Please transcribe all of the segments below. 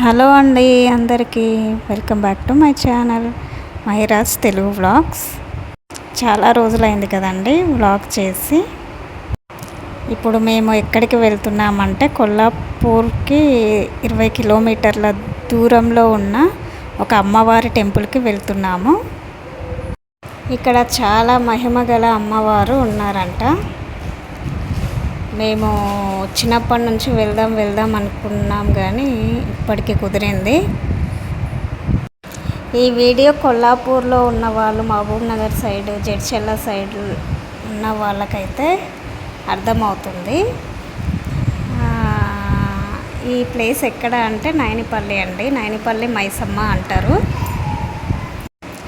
Hello అండి అందరికీ welcome back to my channel Mahiraj Telugu vlogs. చాలా రోజులైంది కదండి వ్లాగ్ చేసి. ఇప్పుడు మేము ఎక్కడికి వెళ్తున్నామంటే కొల్లాపూర్కి ఇరవై కిలోమీటర్ల దూరంలో ఉన్న ఒక అమ్మవారి టెంపుల్కి వెళ్తున్నాము. ఇక్కడ చాలా మహిమ గల అమ్మవారు ఉన్నారంట. మేము చిన్నప్పటి నుంచి వెళ్దాం వెళ్దాం అనుకున్నాం కానీ ఇప్పటికే కుదిరింది. ఈ వీడియో కొల్లాపూర్లో ఉన్న వాళ్ళు మహబూబ్ నగర్ సైడ్ జడ్చెల్ల సైడ్ ఉన్న వాళ్ళకైతే అర్థమవుతుంది. ఈ ప్లేస్ ఎక్కడ అంటే నైనిపల్లి అండి. నైనిపల్లి మైసమ్మ అంటారు.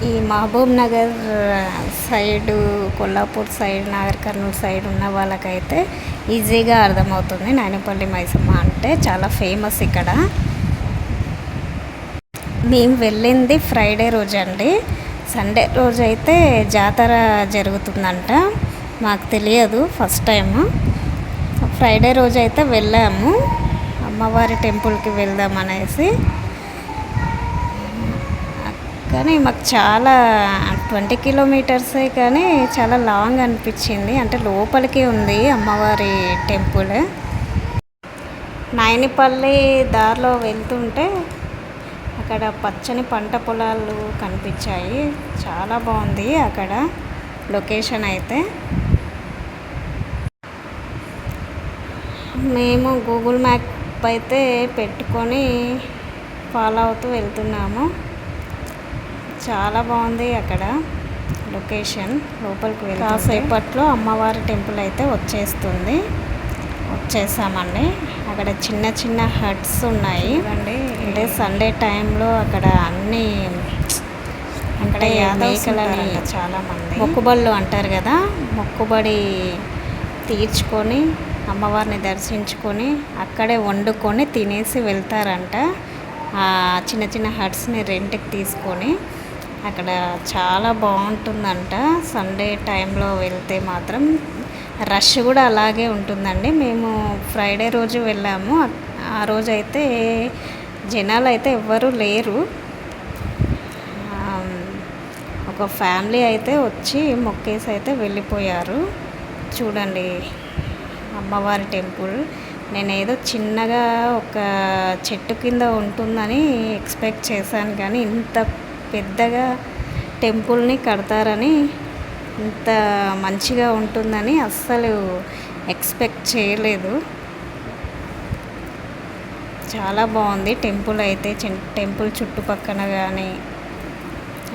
ఈ Mahbubnagar side Kollapur side Nagarkurnool side ఉన్న వాళ్ళకైతే ఈజీగా అర్థమవుతుంది నాయనపల్లి మైసమ్మ అంటే. చాలా ఫేమస్ ఇక్కడ. మేము వెళ్ళింది ఫ్రైడే రోజు అండి సండే రోజు అయితే జాతర జరుగుతుందంట. మాకు తెలియదు ఫస్ట్ టైము. ఫ్రైడే రోజు అయితే వెళ్ళాము. అమ్మవారి టెంపుల్కి వెళ్దాం అనేసి కానీ మాకు చాలా ట్వంటీ కిలోమీటర్సే కానీ చాలా లాంగ్ అనిపించింది. అంటే లోపలికి ఉంది అమ్మవారి టెంపుల్. నాయనిపల్లి దారిలో వెళ్తుంటే అక్కడ పచ్చని పంట పొలాలు కనిపించాయి. చాలా బాగుంది అక్కడ లొకేషన్ అయితే. మేము గూగుల్ మ్యాప్ అయితే పెట్టుకొని ఫాలో అవుతూ వెళ్తున్నాము. చాలా బాగుంది అక్కడ లొకేషన్. లోపలికి వెళ్ళి కాసేపట్లో అమ్మవారి టెంపుల్ అయితే వచ్చేస్తుంది. వచ్చేసామండి. అక్కడ చిన్న చిన్న హట్స్ ఉన్నాయి. అండి అంటే సండే టైంలో అక్కడ అన్ని అంటే మేకలని చాలా మంది మొక్కుబళ్ళు అంటారు కదా మొక్కుబడి తీర్చుకొని అమ్మవారిని దర్శించుకొని అక్కడే వండుకొని తినేసి వెళ్తారంట. చిన్న చిన్న హట్స్ని రెంట్కి తీసుకొని అక్కడ చాలా బాగుంటుందంట. సండే టైంలో వెళ్తే మాత్రం రష్ కూడా అలాగే ఉంటుందండి. మేము ఫ్రైడే రోజు వెళ్ళాము. ఆ రోజు అయితే జనాలు అయితే ఎవ్వరూ లేరు. ఒక ఫ్యామిలీ అయితే వచ్చి మొక్కేసి అయితే వెళ్ళిపోయారు. చూడండి అమ్మవారి టెంపుల్. నేనేదో చిన్నగా ఒక చెట్టు కింద ఉంటుందని ఎక్స్పెక్ట్ చేశాను కానీ ఇంత పెద్దగా టెంపుల్ని కడతారని ఇంత మంచిగా ఉంటుందని అస్సలు ఎక్స్పెక్ట్ చేయలేదు. చాలా బాగుంది టెంపుల్ అయితే. టెంపుల్ చుట్టుపక్కన కానీ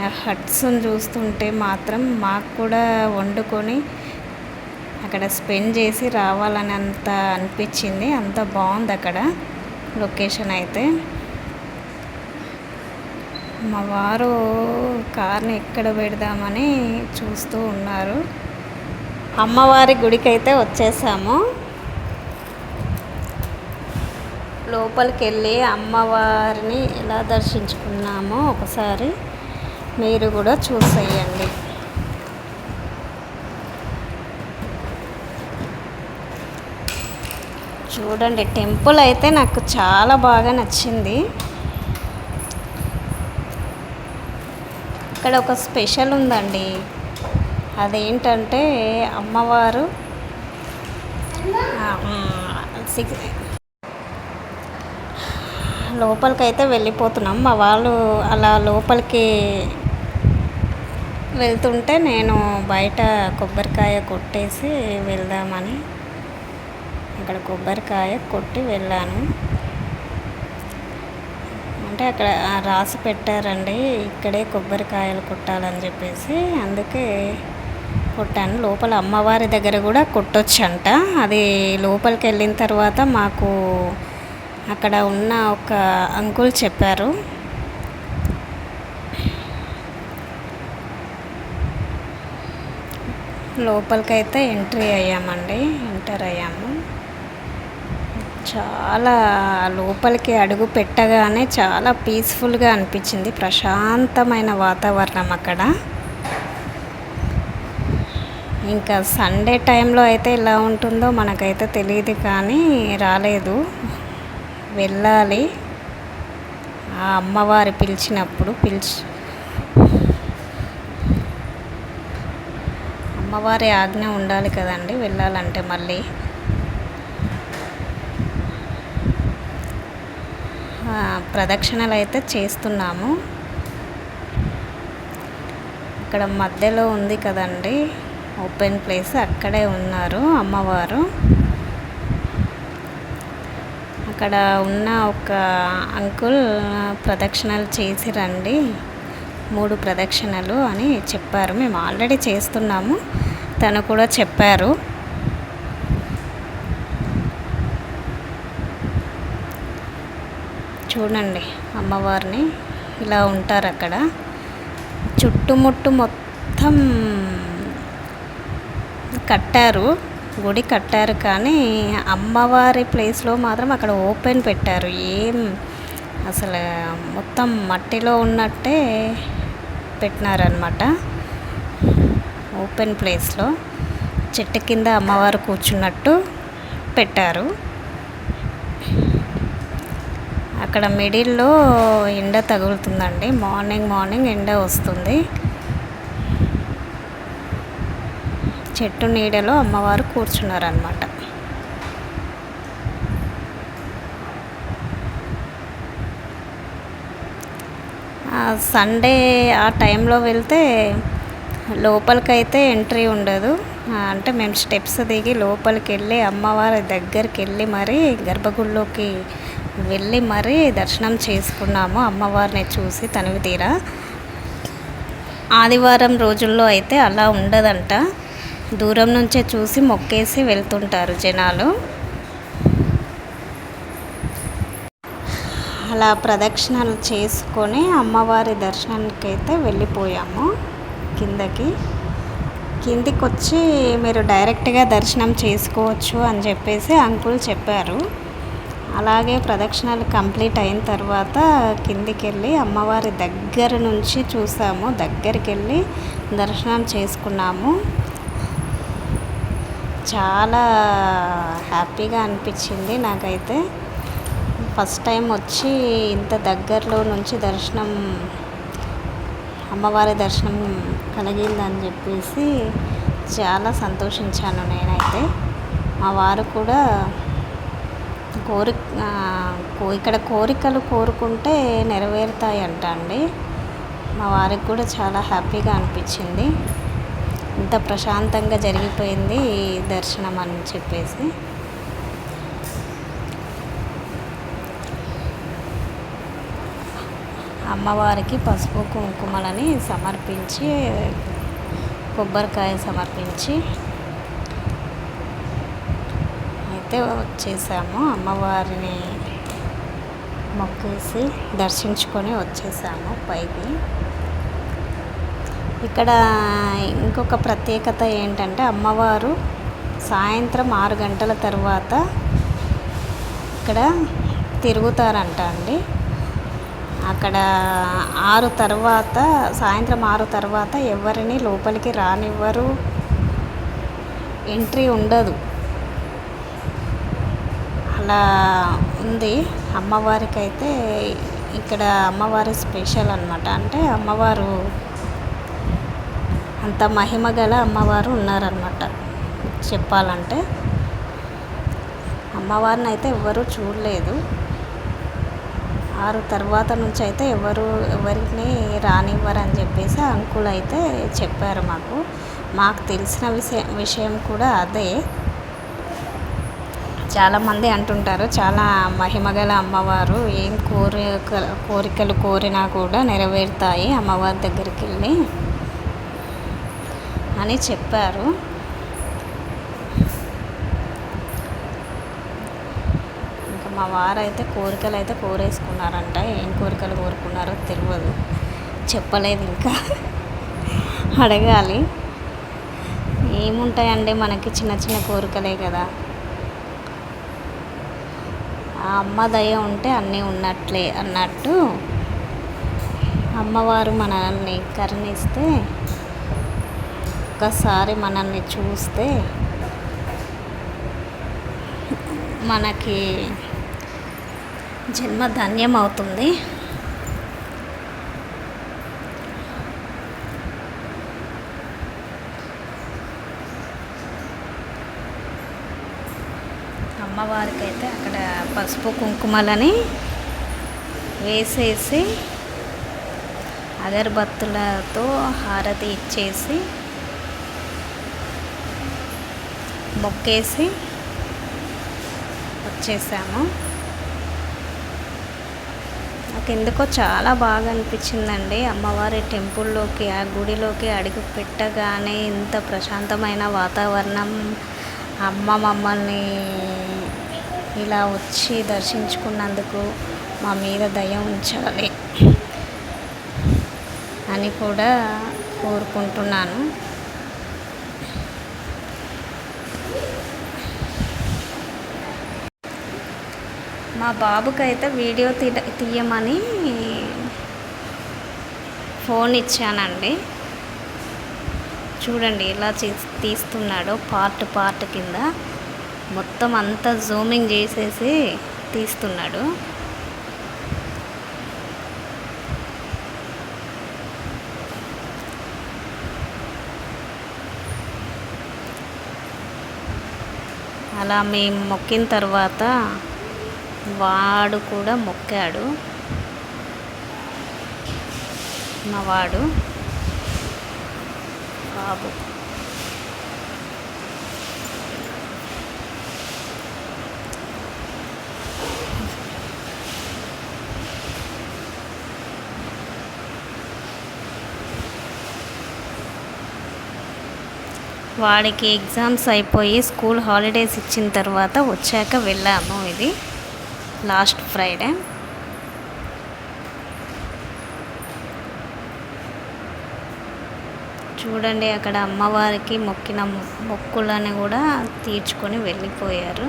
ఆ హట్స్ని చూస్తుంటే మాత్రం మాకు కూడా వండుకొని అక్కడ స్పెండ్ చేసి రావాలని అంత అనిపించింది. అంత బాగుంది అక్కడ లొకేషన్ అయితే. మా వారు కార్ని ఎక్కడ పెడదామని చూస్తూ ఉన్నారు. అమ్మవారి గుడికి అయితే వచ్చేసాము. లోపలికి వెళ్ళి అమ్మవారిని ఎలా దర్శించుకున్నామో ఒకసారి మీరు కూడా చూసేయండి. చూడండి టెంపుల్ అయితే నాకు చాలా బాగా నచ్చింది. ఇక్కడ ఒక స్పెషల్ ఉందండి. అదేంటంటే అమ్మవారు సిక్స్ లోపలికైతే వెళ్ళిపోతున్నాం. మా వాళ్ళు అలా లోపలికి వెళ్తుంటే నేను బయట కొబ్బరికాయ కొట్టేసి వెళ్దామని అక్కడ కొబ్బరికాయ కొట్టి వెళ్ళాను. అంటే అక్కడ రాసి పెట్టారండి ఇక్కడే కొబ్బరికాయలు కొట్టాలని చెప్పేసి. అందుకే కొట్టాను. లోపల అమ్మవారి దగ్గర కూడా కొట్టొచ్చంట. అది లోపలికి వెళ్ళిన తర్వాత మాకు అక్కడ ఉన్న ఒక అంకుల్ చెప్పారు. లోపలికైతే ఎంట్రీ అయ్యామండి ఎంటర్ అయ్యాము. చాలా లోపలికి అడుగు పెట్టగానే చాలా పీస్ఫుల్గా అనిపించింది. ప్రశాంతమైన వాతావరణం అక్కడ. ఇంకా సండే టైంలో అయితే ఎలా ఉంటుందో మనకైతే తెలియదు కానీ రాలేదు. వెళ్ళాలి. ఆ అమ్మవారు పిలిచినప్పుడు పిలిచి అమ్మవారి ఆజ్ఞ ఉండాలి కదండి వెళ్ళాలంటే మళ్ళీ. ప్రదక్షిణలు అయితే చేస్తున్నాము. ఇక్కడ మధ్యలో ఉంది కదండి. ఓపెన్ ప్లేస్ అక్కడే ఉన్నారు అమ్మవారు. అక్కడ ఉన్న ఒక అంకుల్ ప్రదక్షిణలు చేసి రండి. మూడు ప్రదక్షిణలు అని చెప్పారు. మేము ఆల్రెడీ చేస్తున్నాము. తను కూడా చెప్పారు. చూడండి అమ్మవారిని. ఇలా ఉంటారు అక్కడ. చుట్టుముట్టు మొత్తం కట్టారు. గుడి కట్టారు కానీ అమ్మవారి ప్లేస్లో మాత్రం అక్కడ ఓపెన్ పెట్టారు. ఏం అసలు మొత్తం మట్టిలో ఉన్నట్టే పెట్టినారనమాట ఓపెన్ ప్లేస్లో. చెట్టు కింద అమ్మవారు కూర్చున్నట్టు పెట్టారు. అక్కడ మిడిల్లో ఎండ తగులుతుందండి. మార్నింగ్ మార్నింగ్ ఎండ వస్తుంది. చెట్టు నీడలో అమ్మవారు కూర్చున్నారనమాట సండే ఆ టైంలో వెళ్తే లోపలికైతే ఎంట్రీ ఉండదు. అంటే మేము స్టెప్స్ దిగి లోపలికి వెళ్ళి అమ్మవారి దగ్గరికి వెళ్ళి మరీ గర్భగుడిలోకి వెళ్ళి మరీ దర్శనం చేసుకున్నాము అమ్మవారిని చూసి తనివి తీరా. ఆదివారం రోజుల్లో అయితే అలా ఉండదంట. దూరం నుంచే చూసి మొక్కేసి వెళ్తుంటారు జనాలు. అలా ప్రదక్షిణలు చేసుకొని అమ్మవారి దర్శనానికి అయితే వెళ్ళిపోయాము కిందకి. కిందికి వచ్చి మీరు డైరెక్ట్గా దర్శనం చేసుకోవచ్చు అని చెప్పేసి అంకుల్ చెప్పారు. అలాగే ప్రదక్షిణలు కంప్లీట్ అయిన తర్వాత కిందికి వెళ్ళి అమ్మవారి దగ్గర నుంచి చూసాము. దగ్గరికి వెళ్ళి దర్శనం చేసుకున్నాము. చాలా హ్యాపీగా అనిపించింది నాకైతే. ఫస్ట్ టైం వచ్చి ఇంత దగ్గరలో నుంచి దర్శనం అమ్మవారి దర్శనం కలిగిందని చెప్పేసి చాలా సంతోషించాను నేనైతే. మా వారు కూడా కోరి ఇక్కడ కోరికలు కోరుకుంటే నెరవేరుతాయంట అండి మా వారికి కూడా చాలా హ్యాపీగా అనిపించింది. ఇంత ప్రశాంతంగా జరిగిపోయింది ఈ దర్శనం అని చెప్పేసి. అమ్మవారికి పసుపు కుంకుమలని సమర్పించి కొబ్బరికాయ సమర్పించి అయితే వచ్చేసాము. అమ్మవారిని మొక్కేసి దర్శించుకొని వచ్చేసాము పైకి. ఇక్కడ ఇంకొక ప్రత్యేకత ఏంటంటే అమ్మవారు సాయంత్రం ఆరు గంటల తర్వాత ఇక్కడ తిరుగుతారంట అండి. అక్కడ ఆరు తర్వాత సాయంత్రం ఆరు తర్వాత ఎవరిని లోపలికి రానివ్వరు. ఎంట్రీ ఉండదు. అలా ఉంది. అమ్మవారికి అయితే ఇక్కడ అమ్మవారి స్పెషల్ అనమాట అంటే అమ్మవారు అంత మహిమ గల అమ్మవారు ఉన్నారనమాట చెప్పాలంటే అమ్మవారిని అయితే ఎవరూ చూడలేదు. ఆరు తర్వాత నుంచి అయితే ఎవరు ఎవరిని రానివ్వరని చెప్పేసి అంకుల్ అయితే చెప్పారు మాకు. మాకు తెలిసిన విషయం విషయం కూడా అదే. చాలామంది అంటుంటారు చాలా మహిమగల అమ్మవారు ఏం కోరిక కోరికలు కోరినా కూడా నెరవేరుతాయి అమ్మవారి దగ్గరికి వెళ్ళి అని చెప్పారు. ఇంకా మా వారైతే కోరికలు అయితే కోరేసుకున్నారంట. ఏం కోరికలు కోరుకున్నారో తెలియదు చెప్పలేదు ఇంకా. అడగాలి. ఏముంటాయండి మనకి చిన్న చిన్న కోరికలే కదా. ఆ అమ్మ దయ ఉంటే అన్నీ ఉన్నట్లే అన్నట్టు అమ్మవారు మనల్ని కరుణిస్తే ఒక్కసారి మనల్ని చూస్తే మనకి జన్మ ధన్యం అవుతుంది అమ్మవారికి అయితే అక్కడ పసుపు కుంకుమలని వేసేసి అగరబత్తులతో హారతి ఇచ్చేసి మొక్కేసి వచ్చేసాము. నాకు ఎందుకో చాలా బాగా అనిపించిందండి అమ్మవారి టెంపుల్లోకి ఆ గుడిలోకి అడుగు పెట్టగానే ఇంత ప్రశాంతమైన వాతావరణం. అమ్మ మమ్మల్ని ఇలా వచ్చి దర్శించుకున్నందుకు మా మీద దయ ఉంచాలి అని కూడా కోరుకుంటున్నాను. మా బాబుకైతే వీడియో తీ తీయమని ఫోన్ ఇచ్చానండి. చూడండి ఎలా తీస్తున్నాడో పార్ట్ పార్ట్ కింద. మొత్తం అంతా జూమింగ్ చేసేసి తీస్తున్నాడు. అలా మేము మొక్కిన తర్వాత వాడు కూడా మొక్కాడు. మా వాడు బాబు. వాడికి ఎగ్జామ్స్ అయిపోయి స్కూల్ హాలిడేస్ ఇచ్చిన తర్వాత వచ్చాక వెళ్ళాము ఇది లాస్ట్ ఫ్రైడే. చూడండి అక్కడ అమ్మవారికి మొక్కిన మొక్కులని కూడా తీర్చుకొని వెళ్ళిపోయారు.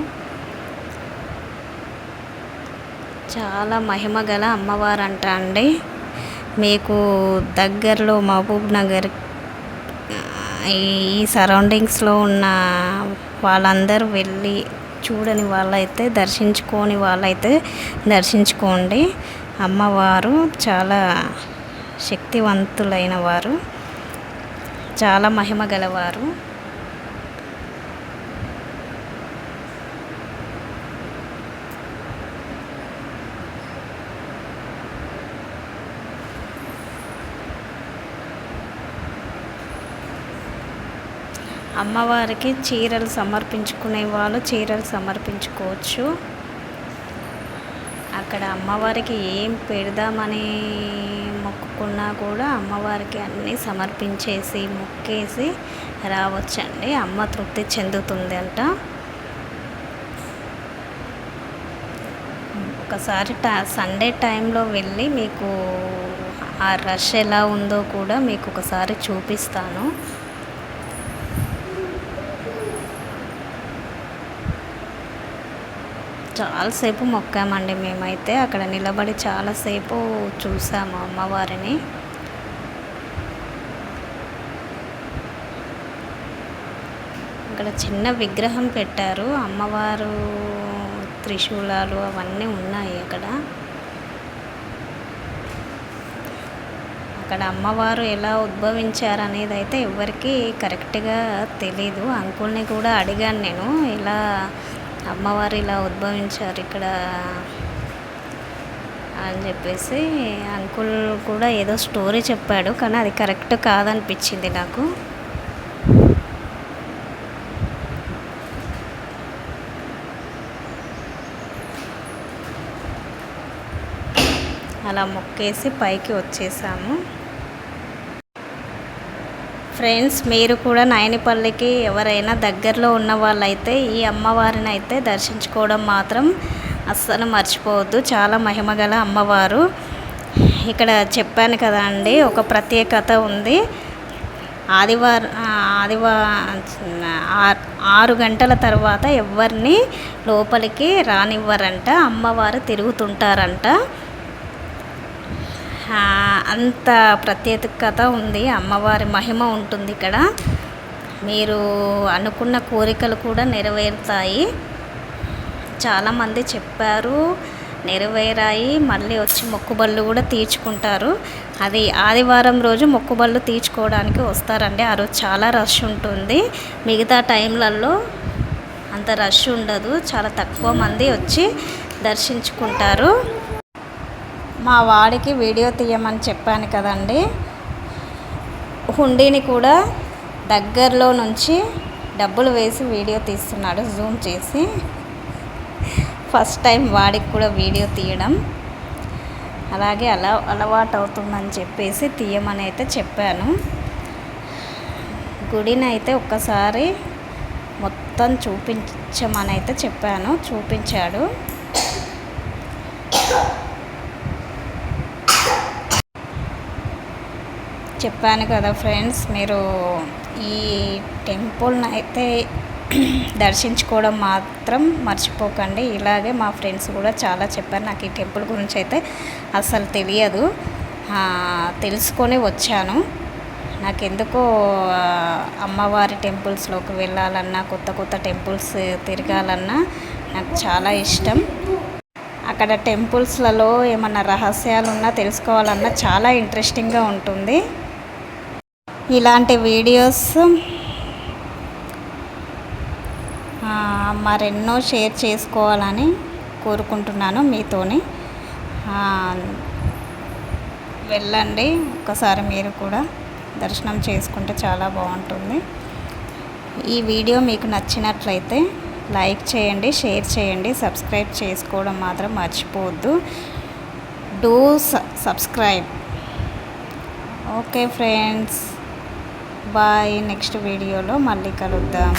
చాలా మహిమ గల అమ్మవారు అంట అండి. మీకు దగ్గరలో మహబూబ్ నగర్ ఈ సరౌండింగ్స్లో ఉన్న వాళ్ళందరూ వెళ్ళి చూడని వాళ్ళైతే దర్శించుకోని వాళ్ళైతే దర్శించుకోండి. అమ్మవారు చాలా శక్తివంతులైన వారు. చాలా మహిమ గలవారు. అమ్మవారికి చీరలు సమర్పించుకునే వాళ్ళు చీరలు సమర్పించుకోవచ్చు. అక్కడ అమ్మవారికి ఏం పెడదామని మొక్కుకున్నా కూడా అమ్మవారికి అన్నీ సమర్పించేసి మొక్కేసి రావచ్చండి. అమ్మ తృప్తి చెందుతుంది అంట ఒకసారి టా సండే టైంలో వెళ్ళి మీకు ఆ రష్ ఎలా ఉందో కూడా మీకు ఒకసారి చూపిస్తాను. చాలాసేపు మొక్కామండి మేమైతే. అక్కడ నిలబడి చాలాసేపు చూసాము అమ్మవారిని. అక్కడ చిన్న విగ్రహం పెట్టారు. అమ్మవారు త్రిశూలాలు అవన్నీ ఉన్నాయి అక్కడ. అక్కడ అమ్మవారు ఎలా ఉద్భవించారు అనేది అయితే ఎవరికి కరెక్ట్గా తెలీదు. అంకుల్ని కూడా అడిగాను నేను. ఇలా అమ్మవారు ఇలా ఉద్భవించారు ఇక్కడ అని చెప్పేసి అంకుల్ కూడా ఏదో స్టోరీ చెప్పాడు కానీ అది కరెక్ట్ కాదనిపించింది నాకు. అలా మొక్కేసి పైకి వచ్చేసాము. ఫ్రెండ్స్ మీరు కూడా నాయనిపల్లికి ఎవరైనా దగ్గరలో ఉన్న వాళ్ళైతే ఈ అమ్మవారిని అయితే దర్శించుకోవడం మాత్రం అస్సలు మర్చిపోవద్దు. చాలా మహిమగల అమ్మవారు. ఇక్కడ చెప్పాను కదా అండి ఒక ప్రత్యేకత ఉంది. ఆదివారం ఆదివారం ఆరు గంటల తర్వాత ఎవరిని లోపలికి రానివ్వరంట అమ్మవారు తిరుగుతుంటారంట. అంత ప్రత్యేకత ఉంది. అమ్మవారి మహిమ ఉంటుంది ఇక్కడ. మీరు అనుకున్న కోరికలు కూడా నెరవేరుతాయి. చాలామంది చెప్పారు నెరవేరాయి మళ్ళీ వచ్చి మొక్కుబళ్ళు కూడా తీర్చుకుంటారు. అది ఆదివారం రోజు మొక్కుబళ్ళు తీర్చుకోవడానికి వస్తారండి. ఆ రోజు చాలా రష్ ఉంటుంది. మిగతా టైంలలో అంత రష్ ఉండదు. చాలా తక్కువ మంది వచ్చి దర్శించుకుంటారు. మా వాడికి వీడియో తీయమని చెప్పాను కదండి. హుండీని కూడా దగ్గరలో నుంచి డబ్బులు వేసి వీడియో తీస్తున్నాడు జూమ్ చేసి. ఫస్ట్ టైం వాడికి కూడా వీడియో తీయడం. అలాగే అలా అలవాటు అవుతుందని చెప్పేసి తీయమని అయితే చెప్పాను. గుడిని అయితే ఒక్కసారి మొత్తం చూపించమని అయితే చెప్పాను చూపించాడు. చెప్పాను కదా ఫ్రెండ్స్ మీరు ఈ టెంపుల్ని అయితే దర్శించుకోవడం మాత్రం మర్చిపోకండి. ఇలాగే మా ఫ్రెండ్స్ కూడా చాలా చెప్పారు. నాకు ఈ టెంపుల్ గురించి అయితే అసలు తెలియదు. తెలుసుకొని వచ్చాను. నాకు ఎందుకో అమ్మవారి టెంపుల్స్లోకి వెళ్ళాలన్నా కొత్త కొత్త టెంపుల్స్ తిరగాలన్నా నాకు చాలా ఇష్టం. అక్కడ టెంపుల్స్లలో ఏమన్నా రహస్యాలు ఉన్నా తెలుసుకోవాలన్నా చాలా ఇంట్రెస్టింగ్గా ఉంటుంది. ఇలాంటి వీడియోస్ మరెన్నో షేర్ చేసుకోవాలని కోరుకుంటున్నాను మీతోని. వెళ్ళండి ఒకసారి మీరు కూడా దర్శనం చేసుకుంటే చాలా బాగుంటుంది. ఈ వీడియో మీకు నచ్చినట్లయితే లైక్ చేయండి షేర్ చేయండి సబ్స్క్రైబ్ చేసుకోవడం మాత్రం మర్చిపోవద్దు. Do subscribe. Okay friends. Bye next వీడియోలో మళ్ళీ కలుద్దాం.